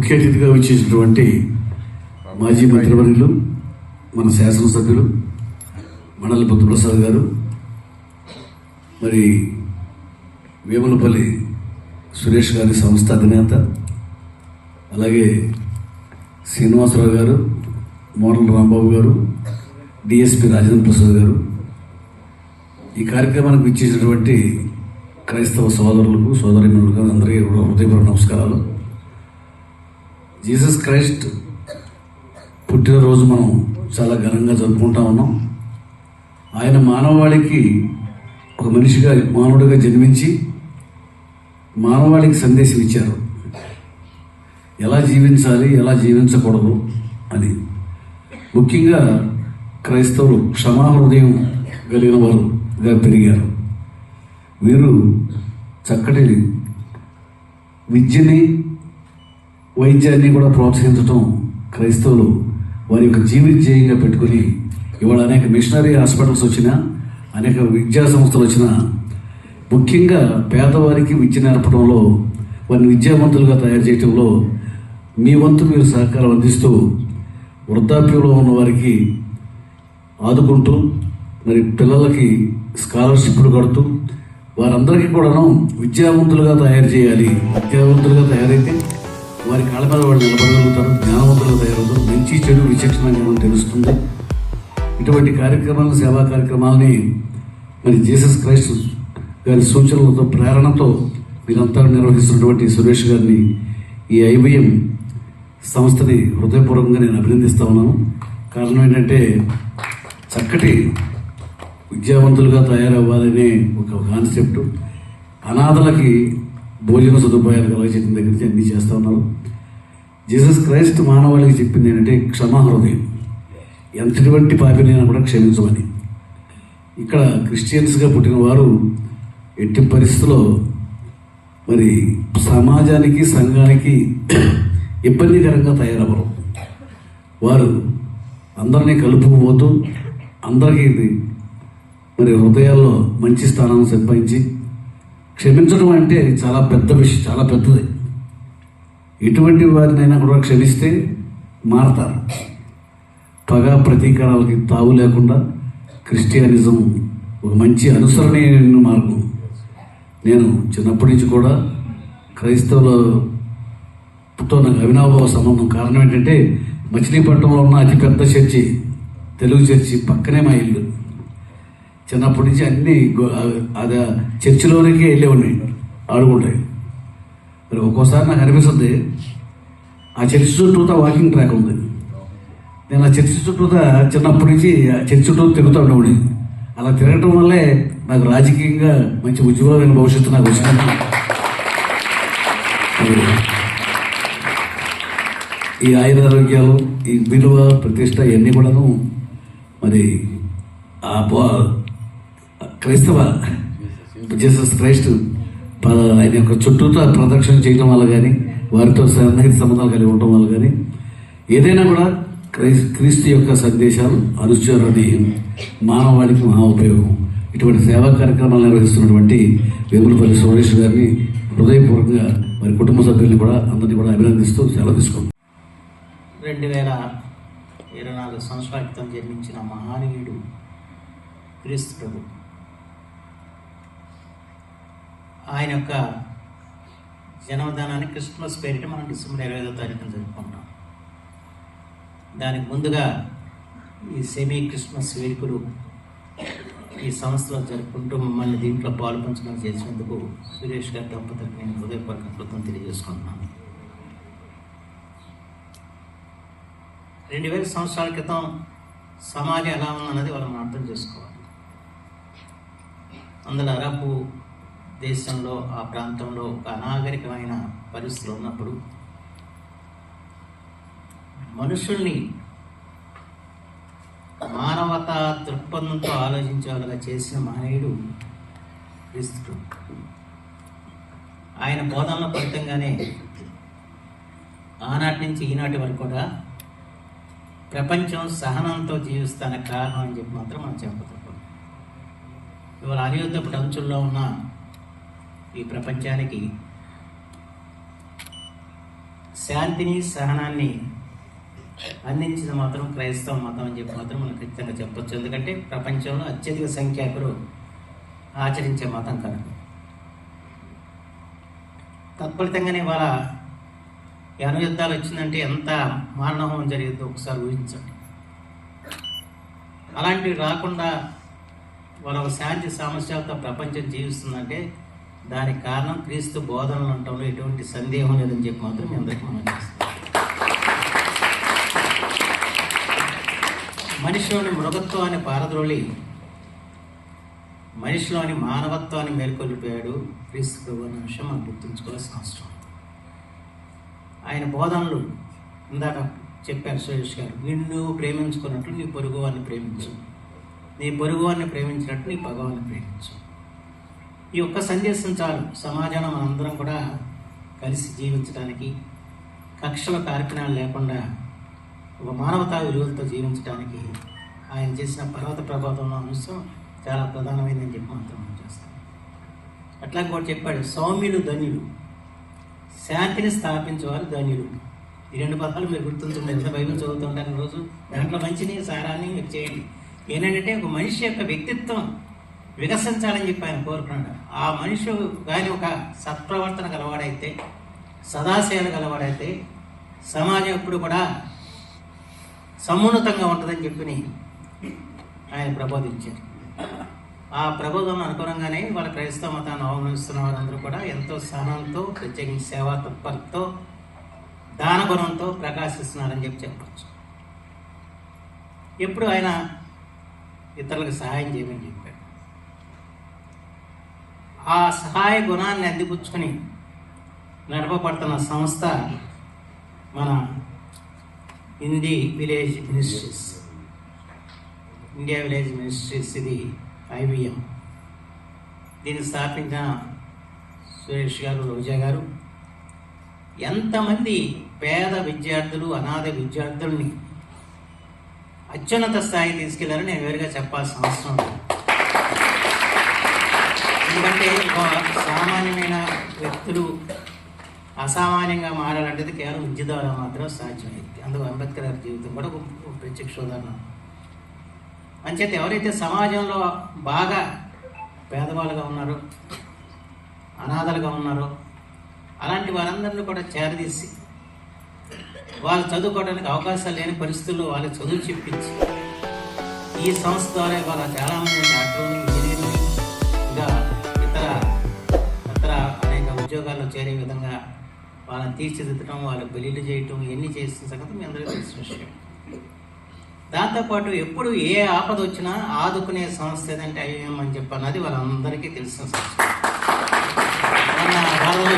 ముఖ్య అతిథిగా వచ్చేసినటువంటి మాజీ మంత్రివర్యులు మన శాసనసభ్యులు మండలి బుద్ధప్రసాద్ గారు మరి వేములపల్లి సురేష్ గారి సంస్థ అధినేత అలాగే శ్రీనివాసరావు గారు మోడల్ రాంబాబు గారు డిఎస్పి రాజేంద్ర ప్రసాద్ గారు. ఈ కార్యక్రమానికి ఇచ్చేసినటువంటి క్రైస్తవ సోదరులకు సోదరిమణులకు అందరికీ కూడా హృదయపూర్వక నమస్కారాలు. జీసస్ క్రైస్ట్ పుట్టినరోజు మనం చాలా ఘనంగా జరుపుకుంటా ఉన్నాం. ఆయన మానవాళికి ఒక మనిషిగా మానవుడిగా జన్మించి మానవాళికి సందేశం ఇచ్చారు. ఎలా జీవించాలి ఎలా జీవించకూడదు అని. ముఖ్యంగా క్రైస్తవులు క్షమాహృదయం కలిగిన వారుగా పెరిగారు. వీరు చక్కటి విద్యని వైద్యాన్ని కూడా ప్రోత్సహించడం క్రైస్తవులు వారి యొక్క జీవిత ధ్యేయంగా పెట్టుకుని ఇవాళ అనేక మిషనరీ హాస్పిటల్స్ వచ్చినా అనేక విద్యా సంస్థలు వచ్చినా ముఖ్యంగా పేదవారికి విద్య నేర్పడంలో వారిని విద్యావంతులుగా తయారు చేయడంలో మీ వంతు మీరు సహకారం అందిస్తూ వృద్ధాప్యంలో ఉన్న వారికి ఆదుకుంటూ మరి పిల్లలకి స్కాలర్షిప్లు కడుతూ వారందరికీ కూడాను విద్యావంతులుగా తయారు చేయాలి. విద్యావంతులుగా తయారైతే వారి కాళ్ళ మీద వాళ్ళు నిలబడగలుగుతారు జ్ఞానవంతులు తయారవుతారు. మంచి చెడు విచక్షణ తెలుస్తుంది. ఇటువంటి కార్యక్రమాలను సేవా కార్యక్రమాలని మరి జీసస్ క్రైస్ట్ గారి సూచనలతో ప్రేరణతో మీరంతా నిర్వహిస్తున్నటువంటి సురేష్ గారిని ఈ ఐబిఎం సంస్థని హృదయపూర్వకంగా నేను అభినందిస్తా ఉన్నాను. కారణం ఏంటంటే చక్కటి విద్యావంతులుగా తయారవ్వాలనే ఒక కాన్సెప్ట్. అనాథలకి భోజన సదుపాయాలు కలగచేసిన దగ్గర నుంచి అన్ని చేస్తూ ఉన్నారు జీసస్ క్రైస్ట్ మానవాళికి చెప్పింది ఏంటంటే క్షమాహృదయం ఎంతటువంటి పాపినైనా కూడా క్షమించమని. ఇక్కడ క్రిస్టియన్స్గా పుట్టిన వారు ఎట్టి పరిస్థితుల్లో మరి సమాజానికి సంఘానికి ఇబ్బందికరంగా తయారవ్వరు. వారు అందరినీ కలుపుకుపోతూ అందరికీ ఇది మరి హృదయాల్లో మంచి స్థానాన్ని సంపాదించి క్షమించడం అంటే చాలా పెద్ద విషయం చాలా పెద్దది. ఎటువంటి వారినైనా కూడా క్షమిస్తే మారతారు. పగ ప్రతీకారాలకి తావు లేకుండా క్రిస్టియానిజం ఒక మంచి అనుసరణీయమైన మార్గం నేను చిన్నప్పటి నుంచి కూడా క్రైస్తవులతో నాకు అవినాభావ సంబంధం కారణం ఏంటంటే మచిలీపట్నంలో ఉన్న అతిపెద్ద చర్చి తెలుగు చర్చి పక్కనే మా ఇల్లు. చిన్నప్పటి నుంచి అన్ని అది ఆ చర్చిలోనికి వెళ్ళేవాడిని. ఆడుకుంటాయి మరి ఒక్కోసారి నాకు అనిపిస్తుంది ఆ చర్చి చుట్టూతా వాకింగ్ ట్రాక్ ఉంది. నేను ఆ చర్చి చుట్టూతా చిన్నప్పటి నుంచి ఆ చర్చి చుట్టూ తిరుగుతూ ఉండేవాడిని. అలా తిరగటం వల్లే నాకు రాజకీయంగా మంచి ఉజ్వలమైన భవిష్యత్తు నాకు వచ్చింది ఈ ఈ ఆయురారోగ్యాలు ఈ విలువ ప్రతిష్ట ఇవన్నీ కూడాను మరి ఆ క్రైస్తవ జీసస్ క్రైస్ట్ ప- ఆయన యొక్క చుట్టూతో ప్రదక్షిణ చేయడం వల్ల కానీ వారితో సన్నిహిత సంబంధాలు కలిగి ఉండటం వల్ల కానీ ఏదైనా కూడా క్రైస్ క్రీస్తు యొక్క సందేశాలు అనుచరుది మానవాళికి మహా ఉపయోగం. ఇటువంటి సేవా కార్యక్రమాలు నిర్వహిస్తున్నటువంటి వేములపల్లి సురేష్ గారిని హృదయపూర్వకంగా వారి కుటుంబ సభ్యుల్ని కూడా అందరినీ కూడా అభినందిస్తూ సెలవు తీసుకుంటాం రెండు వేల ఇరవై నాలుగు సంవత్సరాల క్రితం జన్మించిన మహానీయుడు క్రీస్తు ప్రభు. ఆయన యొక్క జన్మదానాన్ని క్రిస్మస్ పేరిట మనం డిసెంబర్ ఇరవై ఐదో తారీఖున జరుపుకుంటాం. దానికి ముందుగా ఈ సెమీ క్రిస్మస్ వేడుకలు ఈ సంస్థలో జరుపుకుంటూ మమ్మల్ని దీంట్లో పాల్పంచడం చేసినందుకు సురేష్ గారి దంపతులకు నేను హృదయపూర్వక కృతం తెలియజేసుకుంటున్నాను. రెండు వేల సంవత్సరాల క్రితం సమాజం ఎలా ఉందన్నది వాళ్ళని మనం అర్థం చేసుకోవాలి. అందులో అరబు దేశంలో ఆ ప్రాంతంలో ఒక అనాగరికమైన పరిస్థితులు ఉన్నప్పుడు మనుషుల్ని మానవత దృక్పథంతో ఆలోచించేవాళ్ళగా చేసిన మహనీయుడు క్రీస్తుడు. ఆయన బోధనల ఫలితంగానే ఆనాటి నుంచి ఈనాటి వరకు కూడా ప్రపంచం సహనంతో జీవిస్తానికి కారణం అని చెప్పి మాత్రం మనం చెప్పదు ఇవాళ అనియుద్ధపు అంచుల్లో ఉన్న ఈ ప్రపంచానికి శాంతిని సహనాన్ని అందించిన మాత్రం క్రైస్తవ మతం అని చెప్పి మాత్రం మనం ఖచ్చితంగా చెప్పొచ్చు. ఎందుకంటే ప్రపంచంలో అత్యధిక సంఖ్యాకులు ఆచరించే మతం కనుక. తత్ఫలితంగానే వాళ్ళ ఈ వచ్చిందంటే ఎంత మారణహోమం జరిగిందో ఒకసారి ఊహించండి. అలాంటివి రాకుండా వాళ్ళ శాంతి సమస్యలతో ప్రపంచం జీవిస్తుందంటే దానికి కారణం క్రీస్తు బోధనలు ఉండటంలో ఎటువంటి సందేహం లేదని చెప్పి మాత్రం మీ అందరికీ మనం చేస్తాం. మనిషిలోని మృగత్వాన్ని పారద్రోలి మనిషిలోని మానవత్వాన్ని మేల్కొల్పిపోయాడు క్రీస్తు ప్రభు అన్న విషయం మనం గుర్తుంచుకోవాల్సిన అవసరం. ఆయన బోధనలు ఇందాక చెప్పారు సురేష్ గారు నిన్ను ప్రేమించుకున్నట్లు నీ పొరుగువాన్ని ప్రేమించు. నీ పొరుగువాన్ని ప్రేమించినట్టు నీ పగవాన్ని ప్రేమించు. ఈ ఒక్క సందేశం చాలు. సమాజంలో మనందరం కూడా కలిసి జీవించడానికి కక్షల కార్యక్రమాలు లేకుండా ఒక మానవతా విలువలతో జీవించడానికి ఆయన చేసిన పర్వత ప్రభావంలో అంశం చాలా ప్రధానమైనదని చెప్పి మాత్రం మనం చేస్తాం. అట్లా కూడా చెప్పాడు సౌమ్యులు ధన్యులు. శాంతిని స్థాపించేవారు ధన్యులు. ఈ రెండు పదాలు మీరు గుర్తుంటుంది ఎంత బైబిల్ చదువుతుంటారు రోజు? దాంట్లో మంచిని సారాన్ని మీరు చేయండి. ఏంటంటే ఒక మనిషి యొక్క వ్యక్తిత్వం వికసించాలని చెప్పి ఆయన కోరుకున్నాడు. ఆ మనిషి కానీ ఒక సత్ప్రవర్తన గలవాడైతే సదాశయాలు గలవాడైతే సమాజం ఎప్పుడు కూడా సమున్నతంగా ఉంటుందని చెప్పి ఆయన ప్రబోధించారు. ఆ ప్రబోధం అనుగుణంగానే వాళ్ళ క్రైస్తవ మతాన్ని అవలంబిస్తున్న వారందరూ కూడా ఎంతో సహనంతో ప్రత్యేకించి సేవా తత్పరతో దానగుణంతో ప్రకాశిస్తున్నారని చెప్పి చెప్పచ్చు. ఎప్పుడు ఆయన ఇతరులకు సహాయం చేయమని చెప్పి ఆ సహాయ గుణాన్ని అందిపుచ్చుకొని నడపబడుతున్న సంస్థ మన Hindi village ministries India village ministries ఇది ఐవిఎం దీన్ని స్థాపించిన సురేష్ గారు రోజా గారు. ఎంతమంది పేద విద్యార్థులు అనాథ విద్యార్థుల్ని అత్యున్నత స్థాయి తీసుకెళ్ళారని నేను వేరుగా చెప్పాల్సిన అవసరం లేదు. ఎందుకంటే సామాన్యమైన వ్యక్తులు అసామాన్యంగా మారాలంటే కేవలం విద్య ద్వారా మాత్రం సాధ్యమైంది అందుకు అంబేద్కర్ గారి జీవితం కూడా ఒక ప్రత్యక్ష ఉదాహరణ. అంచేత ఎవరైతే సమాజంలో బాగా పేదవాళ్ళుగా ఉన్నారో అనాథలుగా ఉన్నారో అలాంటి వారందరినీ కూడా చేరదీసి వాళ్ళు చదువుకోవడానికి అవకాశాలు లేని పరిస్థితుల్లో వాళ్ళకి చదువు చెప్పించి ఈ సంస్థ ద్వారా వాళ్ళ చాలామంది డాక్టర్ని ఉద్యోగాల్లో చేరే విధంగా వాళ్ళని తీర్చిదిద్దడం వాళ్ళకి బెలీలు చేయటం ఇవన్నీ చేసిన సంగతి మీ అందరికీ తెలిసిన విషయం. దాంతోపాటు ఎప్పుడు ఏ ఆపద వచ్చినా ఆదుకునే సంస్థ ఏదంటే ఐఎం అని చెప్పి అన్నది వాళ్ళందరికీ తెలిసిన సంస్థ. వరదలు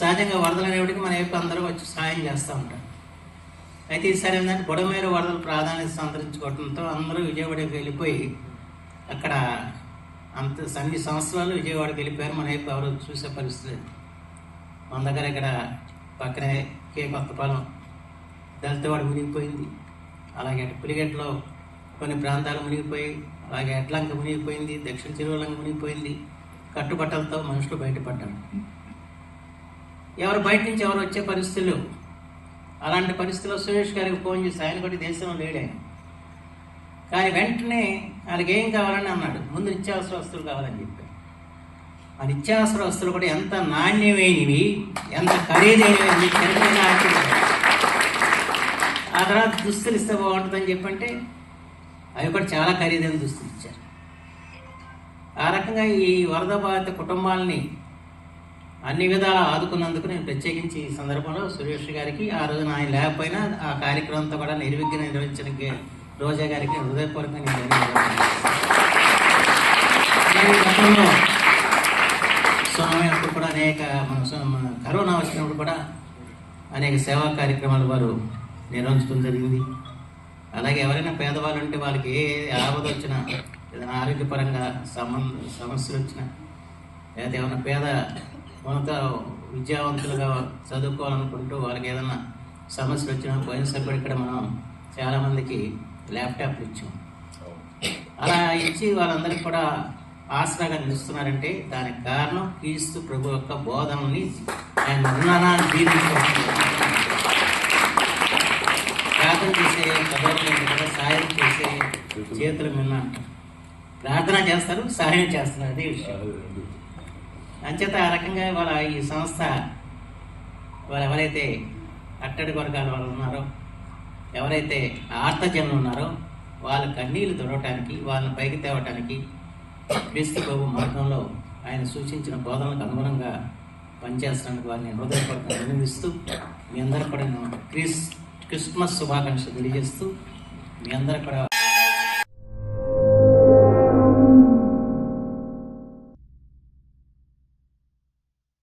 సహజంగా వరదలు అనేప్పటికీ మన వైపు అందరూ వచ్చి సాయం చేస్తూ ఉంటారు. అయితే ఈసారి ఏంటంటే బుడమేరు వరదలు ప్రాధాన్యత సంతరించుకోవడంతో అందరూ విజయవాడకి వెళ్ళిపోయి అక్కడ అంత అన్ని సంవత్సరాలు విజయవాడకి వెళ్ళిపోయారు. మన వైపు ఎవరు చూసే పరిస్థితి లేదు. మన దగ్గర ఇక్కడ పక్కనే కే కొత్తపాలెం దళితవాడు మునిగిపోయింది. అలాగే పులిగెట్లో కొన్ని ప్రాంతాలు మునిగిపోయి అలాగే ఎడ్లంక మునిగిపోయింది దక్షిణ చెరువులంక మునిగిపోయింది. కట్టుబట్టలతో మనుషులు బయటపడ్డారు. ఎవరు బయట నుంచి ఎవరు వచ్చే పరిస్థితులు? అలాంటి పరిస్థితుల్లో సురేష్ గారికి ఫోన్ చేసి ఆయన కూడా దేశంలో లేడే కానీ వెంటనే వాళ్ళకి ఏం కావాలని అన్నాడు. ముందు నిత్యావసర వస్తువులు కావాలని చెప్పాడు. ఆ నిత్యావసర వస్తువులు కూడా ఎంత నాణ్యమైనవి ఎంత ఖరీదైనవి అని ఆ తర్వాత దుస్తులు ఇస్తే బాగుంటుందని చెప్పంటే అవి కూడా చాలా ఖరీదైన దుస్తులు ఇచ్చారు. ఆ రకంగా ఈ వరద బాధిత కుటుంబాలని అన్ని విధాలా ఆదుకున్నందుకు నేను ప్రత్యేకించి ఈ సందర్భంలో సురేష్ గారికి ఆ రోజున ఆయన లేకపోయినా ఆ కార్యక్రమంతో కూడా నిర్విఘ్న నిర్వహించడానికి రోజా గారికి హృదయపూర్వకంగా నేను గతంలో అప్పుడు కూడా అనేక మన మన కరోనా వచ్చినప్పుడు కూడా అనేక సేవా కార్యక్రమాలు వారు నిర్వహించడం జరిగింది. అలాగే ఎవరైనా పేదవాళ్ళు ఉంటే వాళ్ళకి ఏ ఆపద వచ్చినా ఏదైనా ఆరోగ్యపరంగా సంబంధ సమస్యలు వచ్చినా లేదా ఏమైనా పేద ఉన్నత విద్యావంతులుగా చదువుకోవాలనుకుంటూ వాళ్ళకి ఏదైనా సమస్యలు వచ్చినా పోయినసారి కూడా ఇక్కడ మనం చాలామందికి ల్యాప్టాప్లు ఇచ్చాం. అలా ఇచ్చి వాళ్ళందరికీ కూడా ఆసరాగా నిలుస్తున్నారంటే దానికి కారణం క్రీస్తు ప్రభు యొక్క బోధనని ఆయన ఉన్నానా ప్రార్థన చేసే కదా సాయం చేసే చేతుల మిన్న ప్రార్థన చేస్తారు సహాయం చేస్తున్నారు. అదే విషయం. అంచేత ఆ రకంగా వాళ్ళ ఈ సంస్థ వాళ్ళు ఎవరైతే అట్టడి వర్గాల వాళ్ళు ఉన్నారో ఎవరైతే ఆర్తజనులు ఉన్నారో వాళ్ళ కన్నీళ్ళు తొడవటానికి వాళ్ళని పైకి తేవటానికి క్రీస్తు ప్రభు మార్గంలో ఆయన సూచించిన బోధనలకు అనుగుణంగా పనిచేస్తానికి వారిని హృదయపూర్వకంగా అభినందిస్తూ మీ అందరూ కూడా క్రిస్ క్రిస్మస్ శుభాకాంక్షలు తెలియజేస్తూ మీ అందరూ కూడా